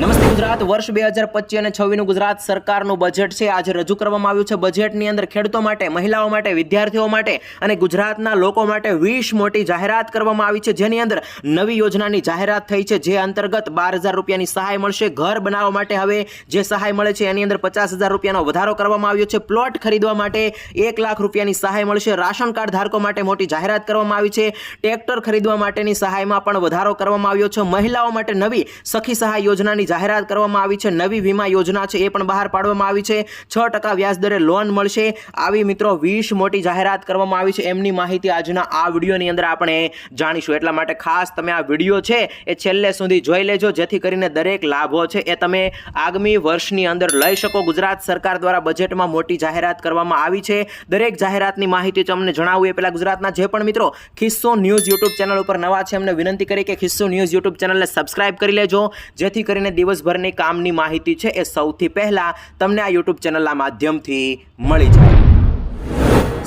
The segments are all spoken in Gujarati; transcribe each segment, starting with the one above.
नमस्कार ગુજરાત વર્ષ બે હજાર પચીસ અને છવ્વીસનું ગુજરાત સરકારનું બજેટ છે. આજે રજૂ કરવામાં આવ્યું છે બજેટની અંદર ખેડૂતો માટે, મહિલાઓ માટે, વિદ્યાર્થીઓ માટે અને ગુજરાતના લોકો માટે વીસ મોટી જાહેરાત કરવામાં આવી છે. જેની અંદર નવી યોજનાની જાહેરાત થઈ છે, જે અંતર્ગત બાર હજાર રૂપિયાની સહાય મળશે. ઘર બનાવવા માટે હવે જે સહાય મળે છે, એની અંદર પચાસ હજાર રૂપિયાનો વધારો કરવામાં આવ્યો છે. પ્લોટ ખરીદવા માટે એક લાખ રૂપિયાની સહાય મળશે. રાશન કાર્ડ ધારકો માટે મોટી જાહેરાત કરવામાં આવી છે. ટ્રેક્ટર ખરીદવા માટેની સહાયમાં પણ વધારો કરવામાં આવ્યો છે. મહિલાઓ માટે નવી સખી સહાય યોજનાની જાહેરાત કરવામાં આવી છે. નવી વીમા યોજના છે, એ પણ બહાર પાડવામાં આવી છે. છ ટકા વ્યાજ દરે લોન મળશે. આવી મિત્રો વીસ મોટી જાહેરાત કરવામાં આવી છે. એમની માહિતી આજના આ વિડીયોની અંદર આપણે જાણીશું. એટલા માટે ખાસ તમે આ વીડિયો છે, એ છેલ્લે સુધી જોઈ લેજો. જેથી કરીને દરેક લાભો છે, એ તમે આગામી વર્ષની અંદર લઈ શકો. ગુજરાત સરકાર દ્વારા બજેટમાં મોટી જાહેરાત કરવામાં આવી છે. દરેક જાહેરાતની માહિતી તમને જણાવું. એ પહેલાં ગુજરાતના જે પણ મિત્રો ખિસ્સો ન્યૂઝ યુટ્યુબ ચેનલ ઉપર નવા છે, એમને વિનંતી કરી કે ખિસ્સો ન્યૂઝ યુટ્યુબ ચેનલને સબસ્ક્રાઇબ કરી લેજો. જેથી કરીને દિવસભરની કામની માહિતી છે એ સૌથી પહેલાં તમને આ યુટ્યુબ ચેનલના માધ્યમથી મળી જાય.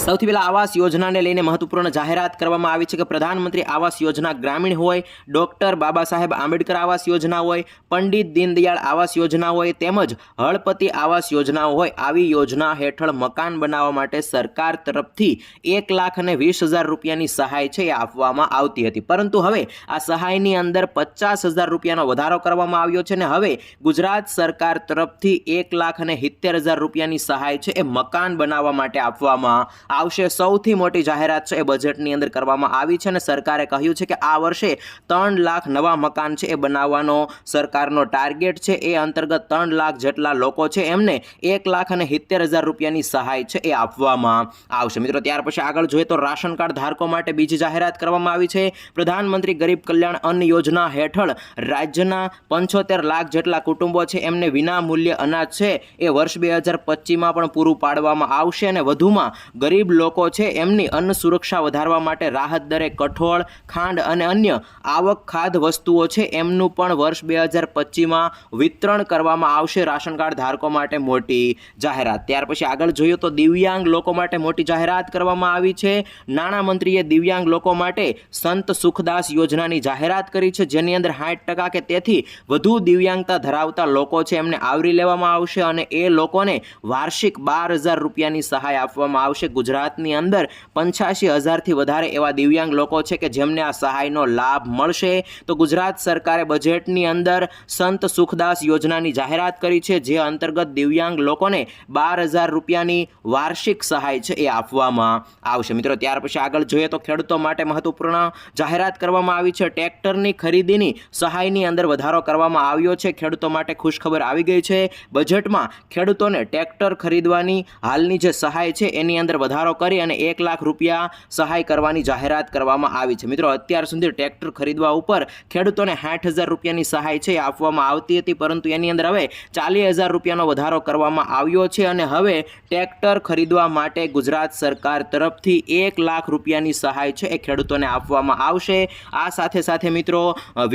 સૌથી પહેલાં આવાસ યોજનાને લઈને મહત્વપૂર્ણ જાહેરાત કરવામાં આવી છે કે પ્રધાનમંત્રી આવાસ યોજના ગ્રામીણ હોય, ડૉક્ટર બાબા સાહેબ આંબેડકર આવાસ યોજના હોય, પંડિત દીનદયાળ આવાસ યોજના હોય, તેમજ હળપતિ આવાસ યોજનાઓ હોય, આવી યોજના હેઠળ મકાન બનાવવા માટે સરકાર તરફથી એક લાખ અને વીસ હજાર રૂપિયાની સહાય છે એ આપવામાં આવતી હતી. પરંતુ હવે આ સહાયની અંદર પચાસ હજાર રૂપિયાનો વધારો કરવામાં આવ્યો છે અને હવે ગુજરાત સરકાર તરફથી એક લાખ અને સિત્તેર હજાર રૂપિયાની સહાય છે એ મકાન બનાવવા માટે આપવામાં આવશે. સૌથી મોટી જાહેરાત છે એ બજેટની અંદર કરવામાં આવી છે અને સરકારે કહ્યું છે કે આ વર્ષે ત્રણ લાખ નવા મકાન છે એ બનાવવાનો સરકારનો ટાર્ગેટ છે. એ અંતર્ગત ત્રણ લાખ જેટલા લોકો છે એમને એક લાખ અને સિત્તેર હજાર રૂપિયાની સહાય છે એ આપવામાં આવશે. મિત્રો, ત્યાર પછી આગળ જોઈએ તો રાશન કાર્ડ ધારકો માટે બીજી જાહેરાત કરવામાં આવી છે. પ્રધાનમંત્રી ગરીબ કલ્યાણ અન્ન યોજના હેઠળ રાજ્યના પંચોતેર લાખ જેટલા કુટુંબો છે એમને વિનામૂલ્ય અનાજ છે એ વર્ષ બે હજાર પચીસમાં પણ પૂરું પાડવામાં આવશે અને વધુમાં ગરીબ લોકો છે, એમની અન્ન સુરક્ષા વધારવા માટે રાહત દરે કઠોળ, ખાંડ અને અન્ય આવક ખાધ વસ્તુઓ છે, એમનું પણ વર્ષ બે હજાર પચીસમાં વિતરણ કરવામાં આવશે રાશન કાર્ડ ધારકો માટે મોટી જાહેરાત. ત્યાર પછી આગળ જોઈએ તો દિવ્યાંગ લોકો માટે મોટી જાહેરાત કરવામાં આવી છે. નાણામંત્રીએ દિવ્યાંગ લોકો માટે સંત સુખદાસ યોજનાની જાહેરાત કરી છે, જેની અંદર સાઠ ટકા કે તેથી વધુ દિવ્યાંગતા ધરાવતા લોકો છે, એમને આવરી લેવામાં આવશે અને એ લોકોને વાર્ષિક બાર હજાર રૂપિયાની સહાય આપવામાં આવશે. ગુજરાતની અંદર પંચ્યાસી હજારથી વધારે એવા દિવ્યાંગ લોકો છે કે જેમને આ સહાયનો લાભ મળશે. તો ગુજરાત સરકારે બજેટની અંદર સંત સુખદાસ યોજનાની જાહેરાત કરી છે, જે અંતર્ગત દિવ્યાંગ લોકોને બાર હજાર રૂપિયાની વાર્ષિક સહાય છે એ આપવામાં આવશે. મિત્રો, ત્યાર પછી આગળ જોઈએ તો ખેડૂતો માટે મહત્વપૂર્ણ જાહેરાત કરવામાં આવી છે. ટ્રેક્ટરની ખરીદીની સહાયની અંદર વધારો કરવામાં આવ્યો છે. ખેડૂતો માટે ખુશખબર આવી ગઈ છે. બજેટમાં ખેડૂતોને ટ્રેક્ટર ખરીદવાની હાલની જે સહાય છે એની અંદર વધારો કરી અને એક લાખ રૂપિયા સહાય કરવાની જાહેરાત કરવામાં આવી છે. મિત્રો, અત્યાર સુધી ટ્રેક્ટર ખરીદવા ઉપર ખેડૂતોને સાઠ હજાર રૂપિયાની સહાય છે આપવામાં આવતી હતી, પરંતુ એની અંદર હવે ચાલીસ હજાર રૂપિયાનો વધારો કરવામાં આવ્યો છે અને હવે ટ્રેક્ટર ખરીદવા માટે ગુજરાત સરકાર તરફથી એક લાખ રૂપિયાની સહાય છે, એ ખેડૂતોને આપવામાં આવશે. આ સાથે સાથે મિત્રો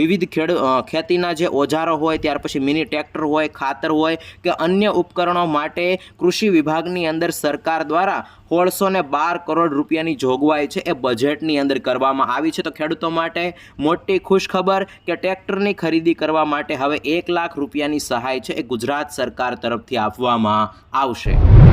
વિવિધ ખેડ ખેતીના જે ઓજારો હોય, ત્યાર પછી મિની ટ્રેક્ટર હોય, ખાતર હોય કે અન્ય ઉપકરણો માટે કૃષિ વિભાગની અંદર સરકાર દ્વારા સોળસો ને બાર કરોડ રૂપિયાની જોગવાઈ છે એ બજેટની અંદર કરવામાં આવી છે. તો ખેડૂતો માટે મોટી ખુશખબર કે ટ્રેક્ટરની ખરીદી કરવા માટે હવે એક લાખ રૂપિયાની સહાય છે એ ગુજરાત સરકાર તરફથી આપવામાં આવશે.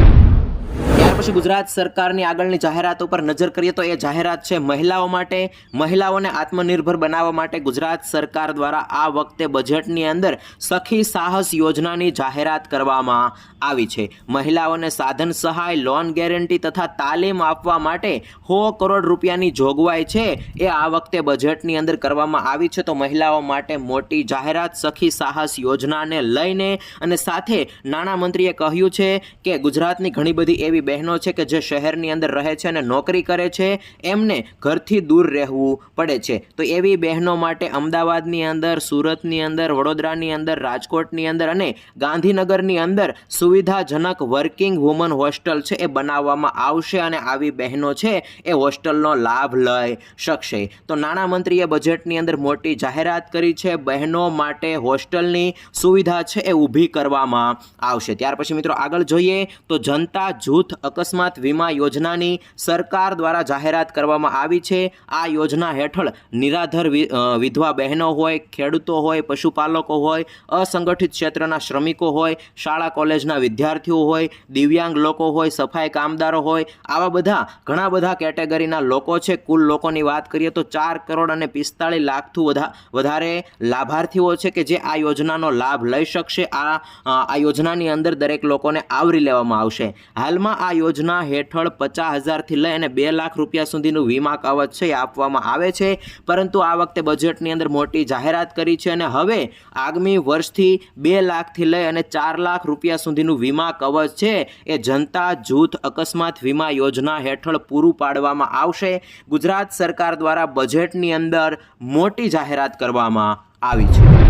ત્યાર પછી ગુજરાત સરકારની આગળની જાહેરાતો પર નજર કરીએ તો એ જાહેરાત છે મહિલાઓ માટે. મહિલાઓને આત્મનિર્ભર બનાવવા માટે ગુજરાત સરકાર દ્વારા આ વખતે બજેટની અંદર સખી સાહસ યોજનાની જાહેરાત કરવામાં આવી છે. મહિલાઓને સાધન સહાય, લોન ગેરંટી તથા તાલીમ આપવા માટે સો કરોડ રૂપિયાની જોગવાઈ છે એ આ વખતે બજેટની અંદર કરવામાં આવી છે. તો મહિલાઓ માટે મોટી જાહેરાત સખી સાહસ યોજનાને લઈને અને સાથે નાણામંત્રીએ કહ્યું છે કે ગુજરાતની ઘણી બધી એવી બહેનો છે કે જે શહેરની અંદર રહે છે અને નોકરી કરે છે, એમને ઘરથી દૂર રહેવું પડે છે. તો એવી બહેનો માટે અમદાવાદની અંદર, સુરતની અંદર, વડોદરાની અંદર, રાજકોટની અંદર અને ગાંધીનગરની અંદર સુવિધાજનક વર્કિંગ વુમન હોસ્ટેલ છે એ બનાવવામાં આવશે અને આવી બહેનો છે એ હોસ્ટેલનો લાભ લઈ શકશે. તો નાણામંત્રીએ બજેટની અંદર મોટી જાહેરાત કરી છે, બહેનો માટે હોસ્ટેલની સુવિધા છે એ ઊભી કરવામાં આવશે. ત્યાર પછી મિત્રો આગળ જોઈએ તો જનતા જૂથ અકસ્માત વીમા યોજનાની સરકાર દ્વારા જાહેરાત કરવામાં આવી છે. આ યોજના હેઠળ નિરાધર વિધવા બહેનો હોય, ખેડૂતો હોય, પશુપાલકો હોય, અસંગઠિત ક્ષેત્રના શ્રમિકો હોય, શાળા કોલેજના વિદ્યાર્થીઓ હોય, દિવ્યાંગ લોકો હોય, સફાઈ કામદારો હોય, આવા બધા, ઘણા બધા કેટેગરીના લોકો છે. કુલ લોકોની વાત કરીએ તો ચાર કરોડ અને પિસ્તાળીસ લાખથી વધારે લાભાર્થીઓ છે કે જે આ યોજનાનો લાભ લઈ શકશે. આ આ યોજનાની અંદર દરેક લોકોને આવરી લેવામાં આવશે. હાલમાં આ યોજના હેઠળ પચાસ હજારથી લઈ અને બે લાખ રૂપિયા સુધીનું વીમા કવચ છે આપવામાં આવે છે. પરંતુ આ વખતે બજેટની અંદર મોટી જાહેરાત કરી છે અને હવે આગામી વર્ષથી બે લાખથી લઈ અને ચાર લાખ રૂપિયા સુધીનું વીમા કવચ છે એ જનતા જૂથ અકસ્માત વીમા યોજના હેઠળ પૂરું પાડવામાં આવશે. ગુજરાત સરકાર દ્વારા બજેટની અંદર મોટી જાહેરાત કરવામાં આવી છે.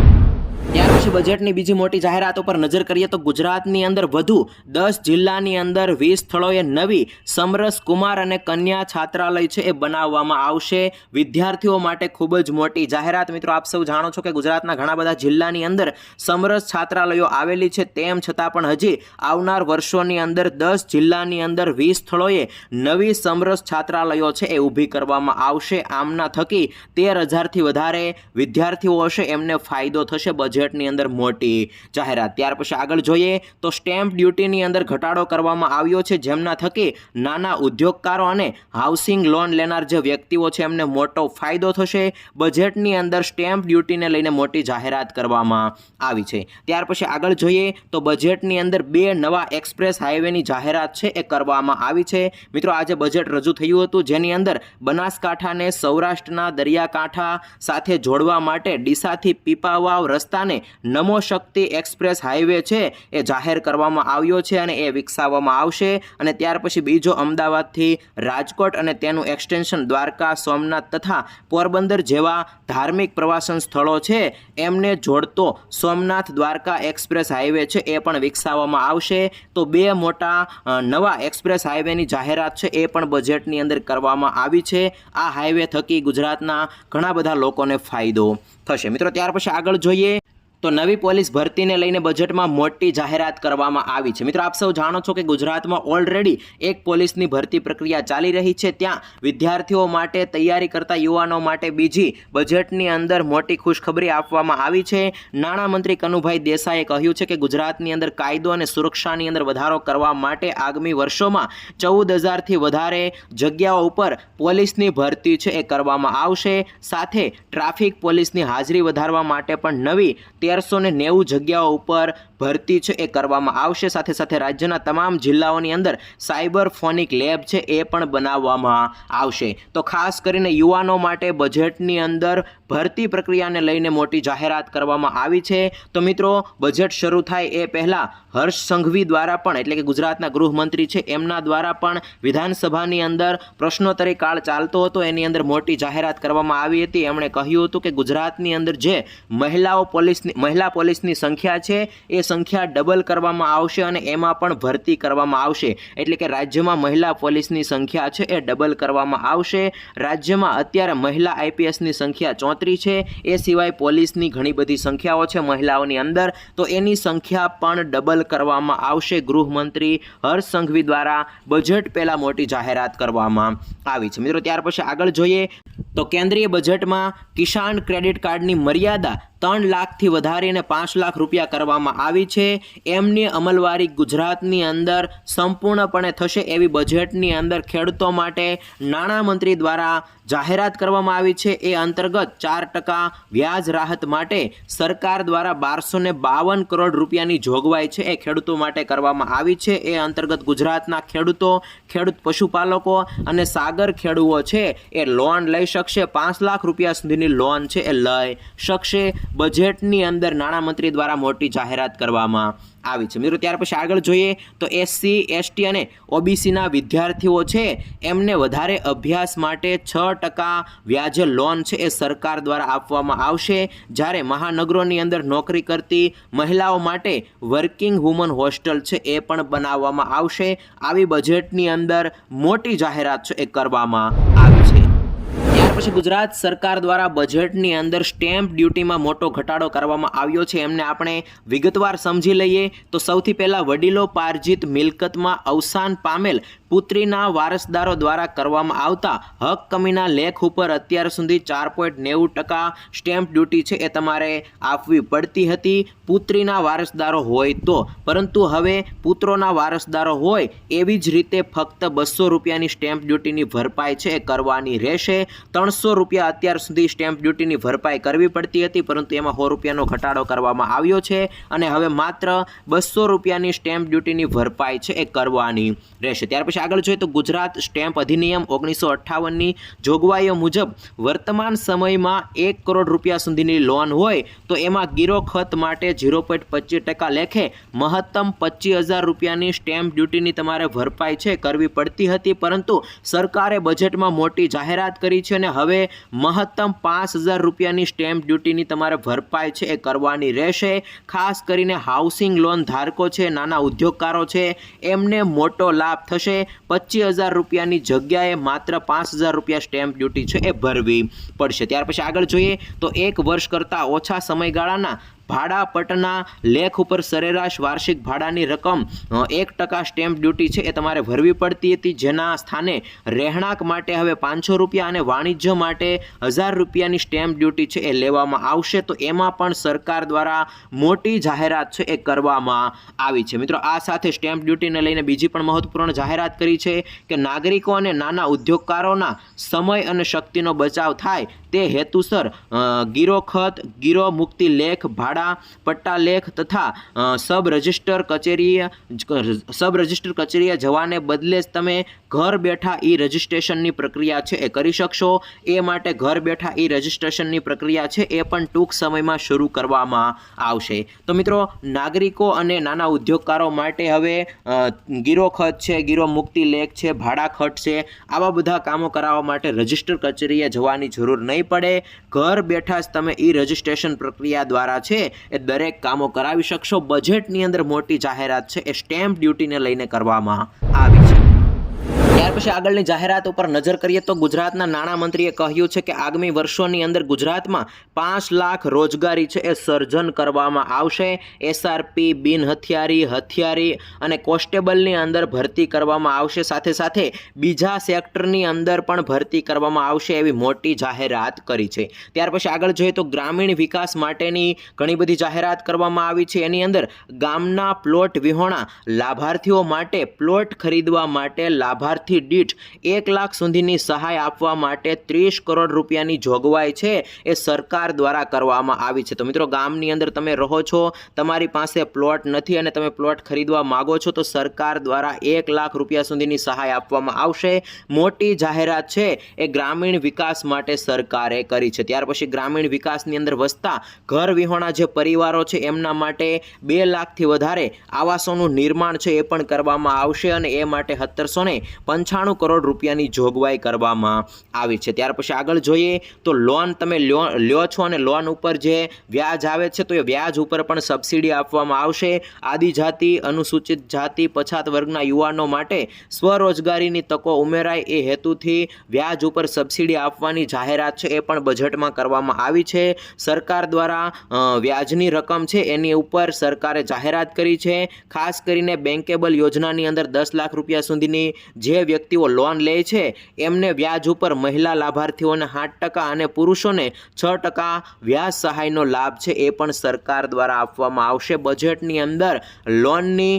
ત્યાર પછી બજેટની બીજી મોટી જાહેરાતો પર નજર કરીએ તો ગુજરાતની અંદર વધુ દસ જિલ્લાની અંદર વીસ સ્થળોએ નવી સમરસ કુમાર અને કન્યા છાત્રાલય છે એ બનાવવામાં આવશે. વિદ્યાર્થીઓ માટે ખૂબ જ મોટી જાહેરાત. મિત્રો, આપ સૌ જાણો છો કે ગુજરાતના ઘણા બધા જિલ્લાની અંદર સમરસ છાત્રાલયો આવેલી છે. તેમ છતાં પણ હજી આવનાર વર્ષોની અંદર દસ જિલ્લાની અંદર વીસ સ્થળોએ નવી સમરસ છાત્રાલયો છે એ ઊભી કરવામાં આવશે. આમના થકી તેર હજારથી વધારે વિદ્યાર્થીઓ હશે. એમને ફાયદો થશે. બજેટની અંદર મોટી જાહેરાત. ત્યાર પછી આગળ જોઈએ તો સ્ટેમ્પ ડ્યુટીની અંદર ઘટાડો કરવામાં આવ્યો છે, જેમના થકી નાના ઉદ્યોગકારો અને હાઉસિંગ લોન લેનાર જે વ્યક્તિઓ છે, એમને મોટો ફાયદો થશે. બજેટની અંદર સ્ટેમ્પ ડ્યુટીને લઈને મોટી જાહેરાત કરવામાં આવી છે. ત્યાર પછી આગળ જોઈએ તો બજેટની અંદર બે નવા એક્સપ્રેસ હાઈવેની જાહેરાત છે, એ કરવામાં આવી છે. મિત્રો, આજે બજેટ રજૂ થયું હતું, જેની અંદર બનાસકાંઠાને સૌરાષ્ટ્રના દરિયાકાંઠા સાથે જોડવા માટે ડીસાથી પીપાવાવ રસ્તાને નમો શક્તિ એક્સપ્રેસ હાઈવે છે, એ જાહેર કરવામાં આવ્યો છે અને એ વિકસાવવામાં આવશે. અને ત્યાર પછી બીજો અમદાવાદથી રાજકોટ અને તેનું એક્સટેન્શન દ્વારકા, સોમનાથ તથા પોરબંદર જેવા ધાર્મિક પ્રવાસન સ્થળો છે, એમને જોડતો સોમનાથ દ્વારકા એક્સપ્રેસ હાઈવે છે, એ પણ વિકસાવવામાં આવશે. તો બે મોટા નવા એક્સપ્રેસ હાઈવેની જાહેરાત છે, એ પણ બજેટની અંદર કરવામાં આવી છે. આ હાઈવે થકી ગુજરાતના ઘણા બધા લોકોને ફાયદો થશે. મિત્રો, ત્યાર પછી આગળ જોઈએ. તો નવી પોલીસ ભરતીને લઈને બજેટમાં મોટી જાહેરાત કરવામાં આવી છે. મિત્રો, આપ સૌ જાણો છો કે ગુજરાતમાં ઓલરેડી એક પોલીસની ભરતી પ્રક્રિયા ચાલી રહી છે. ત્યાં વિદ્યાર્થીઓ માટે તૈયારી કરતા યુવાનો માટે બીજી બજેટની અંદર મોટી ખુશખબરી આપવામાં આવી છે. નાણામંત્રી કનુભાઈ દેસાઈએ કહ્યું છે કે ગુજરાતની અંદર કાયદો અને સુરક્ષાની અંદર વધારો કરવા માટે આગામી વર્ષોમાં ચૌદ હજારથી વધારે જગ્યાઓ ઉપર પોલીસની ભરતી છે એ કરવામાં આવશે. સાથે ટ્રાફિક પોલીસની હાજરી વધારવા માટે પણ નવી તેરસો ને નેવું જગ્યાઓ ઉપર ભરતી છે એ કરવામાં આવશે. સાથે સાથે રાજ્યના તમામ જિલ્લાઓની અંદર સાયબર ફોનિક લેબ છે એ પણ બનાવવામાં આવશે. તો ખાસ કરીને યુવાનો માટે બજેટની અંદર ભરતી પ્રક્રિયાને લઈને મોટી જાહેરાત કરવામાં આવી છે. તો મિત્રો, બજેટ શરૂ થાય એ પહેલાં હર્ષ સંઘવી દ્વારા પણ, એટલે કે ગુજરાતના ગૃહમંત્રી છે, એમના દ્વારા પણ વિધાનસભાની અંદર પ્રશ્નોત્તરી કાળ ચાલતો હતો. એની અંદર મોટી જાહેરાત કરવામાં આવી હતી. એમણે કહ્યું હતું કે ગુજરાતની અંદર જે મહિલાઓ પોલીસની, મહિલા પોલીસની સંખ્યા છે એ સંખ્યા ડબલ કરવામાં આવશે અને એમાં પણ ભરતી કરવામાં આવશે. એટલે કે રાજ્યમાં મહિલા પોલીસની સંખ્યા છે એ ડબલ કરવામાં આવશે. રાજ્યમાં અત્યારે મહિલા આઈપીએસની સંખ્યા ચોત્રીસ છે. એ સિવાય પોલીસની ઘણી બધી સંખ્યાઓ છે મહિલાઓની અંદર. તો એની સંખ્યા પણ ડબલ કરવામાં આવશે. ગૃહમંત્રી હર્ષ સંઘવી દ્વારા બજેટ પહેલાં મોટી જાહેરાત કરવામાં આવી છે. મિત્રો, ત્યાર પછી આગળ જોઈએ તો કેન્દ્રીય બજેટમાં કિસાન ક્રેડિટ કાર્ડની મર્યાદા ત્રણ લાખથી વધારીને પાંચ લાખ રૂપિયા કરવામાં આવી છે. એમની અમલવારી ગુજરાતની અંદર સંપૂર્ણપણે થશે એવી બજેટની અંદર ખેડૂતો માટે નાણામંત્રી દ્વારા જાહેરાત કરવામાં આવી છે. એ અંતર્ગત ચાર ટકા વ્યાજ રાહત માટે સરકાર દ્વારા બારસો ને બાવન કરોડ રૂપિયાની જોગવાઈ છે. એ ખેડૂતો માટે કરવામાં આવી છે. એ અંતર્ગત ગુજરાતના ખેડૂતો, ખેડૂત પશુપાલકો અને સાગર ખેડૂઓ છે. એ લોન લઈ શકશે. પાંચ લાખ રૂપિયા સુધીની લોન છે. એ લઈ શકશે. બજેટની અંદર નાણામંત્રી દ્વારા મોટી જાહેરાત કરવામાં આવી છે. મિત્રો, ત્યાર પછી આગળ જોઈએ તો એસસી એસટી અને ઓબીસીના વિદ્યાર્થીઓ છે, એમને વધારે અભ્યાસ માટે છ ટકા વ્યાજે લોન છે એ સરકાર દ્વારા આપવામાં આવશે. જ્યારે મહાનગરોની અંદર નોકરી કરતી મહિલાઓ માટે વર્કિંગ વુમન હોસ્ટેલ છે એ પણ બનાવવામાં આવશે. આવી બજેટની અંદર મોટી જાહેરાત છે એ કરવામાં આવી પછી ગુજરાત સરકાર દ્વારા બજેટની અંદર સ્ટેમ્પ ડ્યુટીમાં મોટો ઘટાડો કરવામાં આવ્યો છે. એમને આપણે વિગતવાર સમજી લઈએ તો સૌથી પહેલાં વડીલો પાર્જિત મિલકતમાં અવસાન પામેલ પુત્રીના વારસદારો દ્વારા કરવામાં આવતા હક કમીના લેખ ઉપર અત્યાર સુધી ચાર પોઈન્ટ નેવું ટકા સ્ટેમ્પ ડ્યુટી છે એ તમારે આપવી પડતી હતી. પુત્રીના વારસદારો હોય તો. પરંતુ હવે પુત્રોના વારસદારો હોય એવી જ રીતે ફક્ત બસો રૂપિયાની સ્ટેમ્પ ડ્યુટીની ભરપાઈ છે એ કરવાની રહેશે. ત્રણસો રૂપિયા અત્યાર સુધી સ્ટેમ્પ ડ્યુટીની ભરપાઈ કરવી પડતી હતી, પરંતુ એમાં સો રૂપિયાનો ઘટાડો કરવામાં આવ્યો છે અને હવે માત્ર બસો રૂપિયાની સ્ટેમ્પ ડ્યુટીની ભરપાઈ છે એ કરવાની રહેશે. ત્યાર પછી આગળ જોઈએ તો ગુજરાત સ્ટેમ્પ અધિનિયમ ઓગણીસો અઠ્ઠાવનની જોગવાઈઓ મુજબ વર્તમાન સમયમાં એક કરોડ રૂપિયા સુધીની લોન હોય તો એમાં ગીરો ખત માટે ઝીરો પોઈન્ટ પચીસ ટકા લેખે મહત્તમ પચીસ હજાર રૂપિયાની સ્ટેમ્પ ડ્યુટીની તમારે ભરપાઈ છે કરવી પડતી હતી, પરંતુ સરકારે બજેટમાં મોટી જાહેરાત કરી છે અને હવે મહત્તમ પાંચ હજાર રૂપિયાની સ્ટેમ્પ ડ્યુટીની તમારે ભરપાઈ છે એ કરવાની રહેશે. ખાસ કરીને હાઉસિંગ લોન ધારકો છે, નાના ઉદ્યોગકારો છે, એમને મોટો લાભ થશે. પચીસ હજાર રૂપિયાની જગ્યાએ માત્ર પાંચ હજાર રૂપિયા સ્ટેમ્પ ડ્યુટી છે એ ભરવી પડશે. ત્યાર પછી આગળ જોઈએ તો એક વર્ષ કરતાં ઓછા સમયગાળાના ભાડા પટના લેખ ઉપર સરેરાશ વાર્ષિક ભાડાની રકમ એક ટકા સ્ટેમ્પ ડ્યુટી છે એ તમારે ભરવી પડતી હતી, જેના સ્થાને રહેણાંક માટે હવે પાંચસો રૂપિયા અને વાણિજ્ય માટે હજાર રૂપિયાની સ્ટેમ્પ ડ્યુટી છે એ લેવામાં આવશે. તો એમાં પણ સરકાર દ્વારા મોટી જાહેરાત છે એ કરવામાં આવી છે. મિત્રો, આ સાથે સ્ટેમ્પ ડ્યુટીને લઈને બીજી પણ મહત્વપૂર્ણ જાહેરાત કરી છે કે નાગરિકો અને નાના ઉદ્યોગકારોના સમય અને શક્તિનો બચાવ થાય તે હેતુસર ગીરો ખત ગીરો મુક્તિ લેખ, ભાડા, પટ્ટા લેખ તથા સબ રજિસ્ટર કચેરીએ સબ રજિસ્ટર કચેરીએ જવાને બદલે જ તમે ઘર બેઠા ઈ રજિસ્ટ્રેશનની પ્રક્રિયા છે એ કરી શકશો. એ માટે ઘર બેઠા ઈ રજિસ્ટ્રેશનની પ્રક્રિયા છે એ પણ ટૂંક સમયમાં શરૂ કરવામાં આવશે. તો મિત્રો, નાગરિકો અને નાના ઉદ્યોગકારો માટે હવે ગીરો ખત છે, ગીરો મુક્તિ લેખ છે, ભાડા ખટ છે, આવા બધા કામો કરાવવા માટે રજિસ્ટર કચેરીએ જવાની જરૂર નહીં પડે. ઘર બેઠા જ તમે ઈ રજિસ્ટ્રેશન પ્રક્રિયા દ્વારા છે એ દરેક કામો કરાવી શકશો. બજેટની અંદર મોટી જાહેરાત છે એ સ્ટેમ્પ ડ્યુટીને લઈને કરવામાં આવી છે. ત્યાર પછી આગળની જાહેરાત ઉપર નજર કરીએ તો ગુજરાતના નાણામંત્રીએ કહ્યું છે કે આગામી વર્ષોની અંદર ગુજરાતમાં પાંચ લાખ રોજગારી છે એ સર્જન કરવામાં આવશે. એસઆરપી બિન હથિયારી હથિયારી અને કોન્સ્ટેબલની અંદર ભરતી કરવામાં આવશે. સાથે સાથે બીજા સેક્ટરની અંદર પણ ભરતી કરવામાં આવશે એવી મોટી જાહેરાત કરી છે. ત્યાર પછી આગળ જોઈએ તો ગ્રામીણ વિકાસ માટેની ઘણી બધી જાહેરાત કરવામાં આવી છે. એની અંદર ગામના પ્લોટ વિહોણા લાભાર્થીઓ માટે પ્લોટ ખરીદવા માટે લાભાર્થી દીઠ એક લાખ સુધીની સહાય આપવા માટે ત્રીસ કરોડ રૂપિયાની જોગવાઈ છે એ સરકાર દ્વારા કરવામાં આવી છે. તો મિત્રો, ગામની અંદર તમે રહો છો, તમારી પાસે પ્લોટ નથી અને તમે પ્લોટ ખરીદવા માગો છો, તો સરકાર દ્વારા એક લાખ રૂપિયા સુધીની સહાય આપવામાં આવશે. મોટી જાહેરાત છે એ ગ્રામીણ વિકાસ માટે સરકારે કરી છે. ત્યાર પછી ગ્રામીણ વિકાસની અંદર વસતા ઘર વિહોણા જે પરિવારો છે, એમના માટે બે લાખથી વધારે આવાસોનું નિર્માણ છે એ પણ કરવામાં આવશે અને એ માટે સત્તરસો ને પંચાણું કરોડ રૂપિયાની જોગવાઈ કરવામાં આવી છે. ત્યાર પછી આગળ જોઈએ તો લોન તમે લ્યો છો અને લોન ઉપર જે વ્યાજ આવે છે, તો એ વ્યાજ ઉપર પણ સબસિડી આપવામાં આવશે. આદિજાતિ, અનુસૂચિત જાતિ, પછાત વર્ગના યુવાનો માટે સ્વરોજગારીની તકો ઉમેરાય એ હેતુથી વ્યાજ ઉપર સબસિડી આપવાની જાહેરાત છે, એ પણ બજેટમાં કરવામાં આવી છે. સરકાર દ્વારા વ્યાજની રકમ છે, એની ઉપર સરકારે જાહેરાત કરી છે. ખાસ કરીને બેન્કેબલ યોજનાની અંદર દસ લાખ રૂપિયા સુધીની જે વ્યક્તિઓ લોન લે છે, એમને વ્યાજ ઉપર મહિલા લાભાર્થીઓને સાત ટકા અને પુરુષોને છ ટકા વ્યાજ સહાયનો લાભ છે, એ પણ સરકાર દ્વારા આપવામાં આવશે. બજેટની અંદર લોનની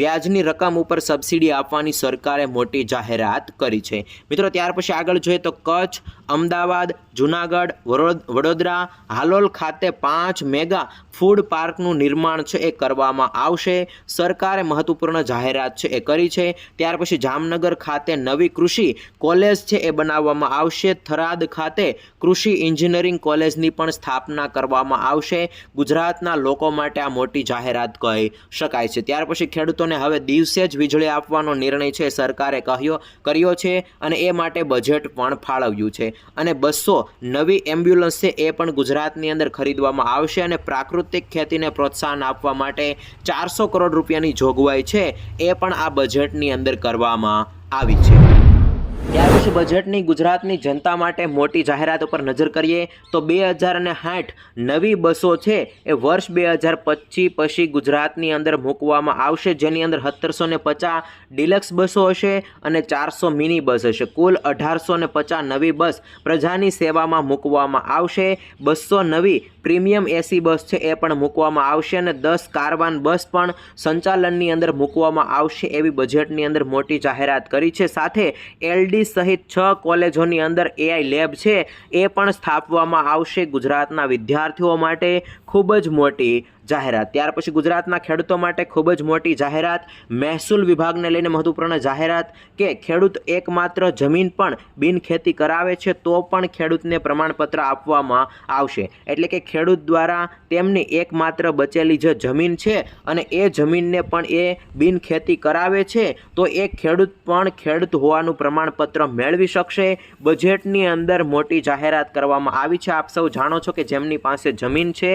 વ્યાજની રકમ ઉપર સબસિડી આપવાની સરકારે મોટી જાહેરાત કરી છે. મિત્રો, ત્યાર પછી આગળ જોઈએ તો કચ્છ અમદાવાદ, જુનાગઢ, વડોદ- વડોદરા, હાલોલ ખાતે પાંચ મેગા ફૂડ પાર્કનું નિર્માણ છે, એ કરવામાં આવશે. સરકારે મહત્વપૂર્ણ જાહેરાત છે, એ કરી છે. ત્યાર પછી જામનગર ખાતે નવી કૃષિ કોલેજ છે, એ બનાવવામાં આવશે. થરાદ ખાતે કૃષિ એન્જિનિયરિંગ કોલેજની પણ સ્થાપના કરવામાં આવશે. ગુજરાતના લોકો માટે આ મોટી જાહેરાત કહી શકાય છે. ત્યાર પછી ખેડૂતોને હવે દિવસે જ વીજળી આપવાનો નિર્ણય છે સરકારે કહ્યો, કર્યો છે અને એ માટે બજેટ પણ ફાળવ્યું છે. અને બસો નવી એમ્બ્યુલન્સ છે એ પણ ગુજરાતની અંદર ખરીદવામાં આવશે અને પ્રાકૃતિક ખેતીને પ્રોત્સાહન આપવા માટે ચારસો કરોડ રૂપિયાની જોગવાઈ છે એ પણ આ બજેટની અંદર કરવામાં આવી છે. ત્યાર બજેટની ગુજરાતની જનતા માટે મોટી જાહેરાત ઉપર નજર કરીએ તો બે હજાર અને સાઠ નવી બસો છે એ વર્ષ બે હજાર પચીસ પછી ગુજરાતની અંદર મૂકવામાં આવશે. જેની અંદર સત્તરસો ને પચાસ ડિલક્સ બસો હશે અને ચારસો મિની બસ હશે. કુલ અઢારસો ને પચાસ નવી બસ પ્રજાની સેવામાં મૂકવામાં આવશે. બસો નવી પ્રીમિયમ એસી બસ છે એ પણ મૂકવામાં આવશે અને દસ કારવાન બસ પણ સંચાલનની અંદર મૂકવામાં આવશે એવી બજેટની અંદર મોટી જાહેરાત કરી છે. સાથે એલડી સહિત છ કોલેજોની અંદર એઆઈ લેબ છે. એ પણ સ્થાપવામાં આવશે ગુજરાતના વિદ્યાર્થીઓ માટે. ખૂબ જ મોટી જાહેરાત. ત્યાર પછી ગુજરાતના ખેડૂતો માટે ખૂબ જ મોટી જાહેરાત, મહેસૂલ વિભાગને લઈને મહત્વપૂર્ણ જાહેરાત કે ખેડૂત એકમાત્ર જમીન પણ બિનખેતી કરાવે છે તો પણ ખેડૂતને પ્રમાણપત્ર આપવામાં આવશે. એટલે કે ખેડૂત દ્વારા તેમની એકમાત્ર બચેલી જે જમીન છે અને એ જમીનને પણ એ બિનખેતી કરાવે છે, તો એ ખેડૂત પણ ખેડૂત હોવાનું પ્રમાણપત્ર મેળવી શકશે. બજેટની અંદર મોટી જાહેરાત કરવામાં આવી છે. આપ સૌ જાણો છો કે જેમની પાસે જમીન છે,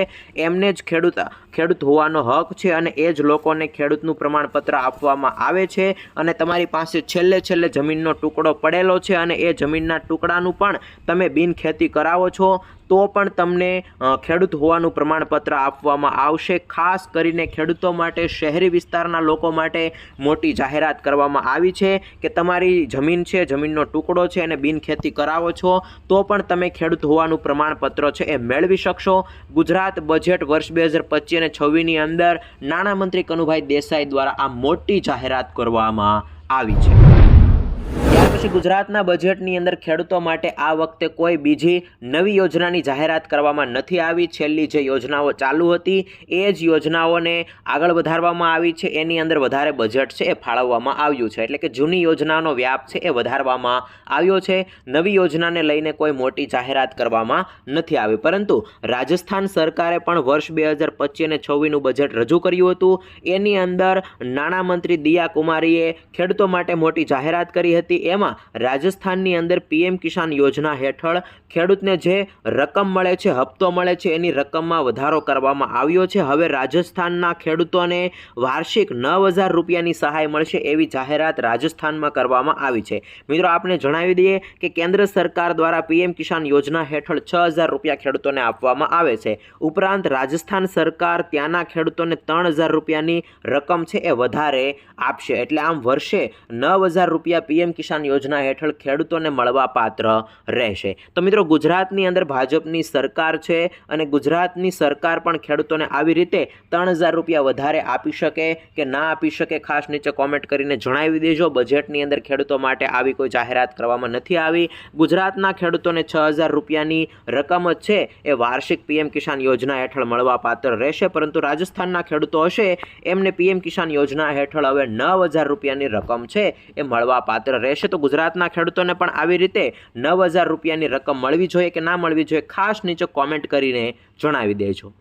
એમને જ ખેડૂત ખેડૂત હોવાનો હક છે અને એ જ લોકોને ખેડૂતનું પ્રમાણપત્ર આપવામાં આવે છે અને તમારી પાસે છેલ્લે છેલ્લે જમીનનો ટુકડો પડેલો છે અને એ જમીનના ટુકડાનું પણ તમે બિનખેતી કરાવો છો. તો પણ તમને ખેડૂત હોવાનું પ્રમાણપત્ર આપવામાં આવશે. ખાસ કરીને ખેડૂતો માટે, શહેરી વિસ્તારના લોકો માટે મોટી જાહેરાત કરવામાં આવી છે કે તમારી જમીન છે, જમીનનો ટુકડો છે અને બિનખેતી કરાવો છો, તો પણ તમે ખેડૂત હોવાનું પ્રમાણપત્ર છે એ મેળવી શકશો. ગુજરાત બજેટ વર્ષ બે હજાર પચીસ અને છવ્વીસની અંદર નાણામંત્રી કનુભાઈ દેસાઈ દ્વારા આ મોટી જાહેરાત કરવામાં આવી છે. પછી ગુજરાતના બજેટની અંદર ખેડૂતો માટે આ વખતે કોઈ બીજી નવી યોજનાની જાહેરાત કરવામાં નથી આવી. છેલ્લી જે યોજનાઓ ચાલુ હતી, એ જ યોજનાઓને આગળ વધારવામાં આવી છે. એની અંદર વધારે બજેટ છે એ ફાળવવામાં આવ્યું છે. એટલે કે જૂની યોજનાનો વ્યાપ છે એ વધારવામાં આવ્યો છે. નવી યોજનાને લઈને કોઈ મોટી જાહેરાત કરવામાં નથી આવી. પરંતુ રાજસ્થાન સરકારે પણ વર્ષ બે હજાર પચીસ અને છવ્વીસનું બજેટ રજૂ કર્યું હતું. એની અંદર નાણામંત્રી દિયા કુમારીએ ખેડૂતો માટે મોટી જાહેરાત કરી હતી. એમાં રાજસ્થાનની અંદર પીએમ કિસાન યોજના હેઠળ ખેડૂતને જે રકમ મળે છે, હપ્તો મળે છે, એની રકમમાં વધારો કરવામાં આવ્યો છે. હવે રાજસ્થાનના ખેડૂતોને વાર્ષિક નવ હજાર રૂપિયાની સહાય મળશે એવી જાહેરાત રાજસ્થાનમાં કરવામાં આવી છે. મિત્રો આપણે જણાવી દઈએ કે કેન્દ્ર સરકાર દ્વારા પીએમ કિસાન યોજના હેઠળ છ હજાર રૂપિયા ખેડૂતોને આપવામાં આવે છે. ઉપરાંત રાજસ્થાન સરકાર ત્યાંના ખેડૂતોને ત્રણ હજાર રૂપિયાની રકમ છે એ વધારે આપશે. એટલે આમ વર્ષે નવ હજાર રૂપિયા પીએમ કિસાન યોજના હેઠળ ખેડૂતોને મળવાપાત્ર રહેશે. તો મિત્રો, ગુજરાતની અંદર ભાજપની સરકાર છે અને ગુજરાતની સરકાર પણ ખેડૂતોને આવી રીતે ત્રણ હજાર રૂપિયા વધારે આપી શકે કે ના આપી શકે, ખાસ નીચે કોમેન્ટ કરીને જણાવી દેજો. બજેટની અંદર ખેડૂતો માટે આવી કોઈ જાહેરાત કરવામાં નથી આવી. ગુજરાતના ખેડૂતોને છ હજાર રૂપિયાની રકમ જ છે એ વાર્ષિક પીએમ કિસાન યોજના હેઠળ મળવાપાત્ર રહેશે. પરંતુ રાજસ્થાનના ખેડૂતો હશે, એમને પીએમ કિસાન યોજના હેઠળ હવે નવ હજાર રૂપિયાની રકમ છે એ મળવાપાત્ર રહેશે. તો ગુજરાતના ખેડૂતોને પણ આવી રીતે નવ હજાર રૂપિયાની રકમ મળવી જોઈએ કે ના મળવી જોઈએ ખાસ નીચે કોમેન્ટ કરીને જણાવી દેજો.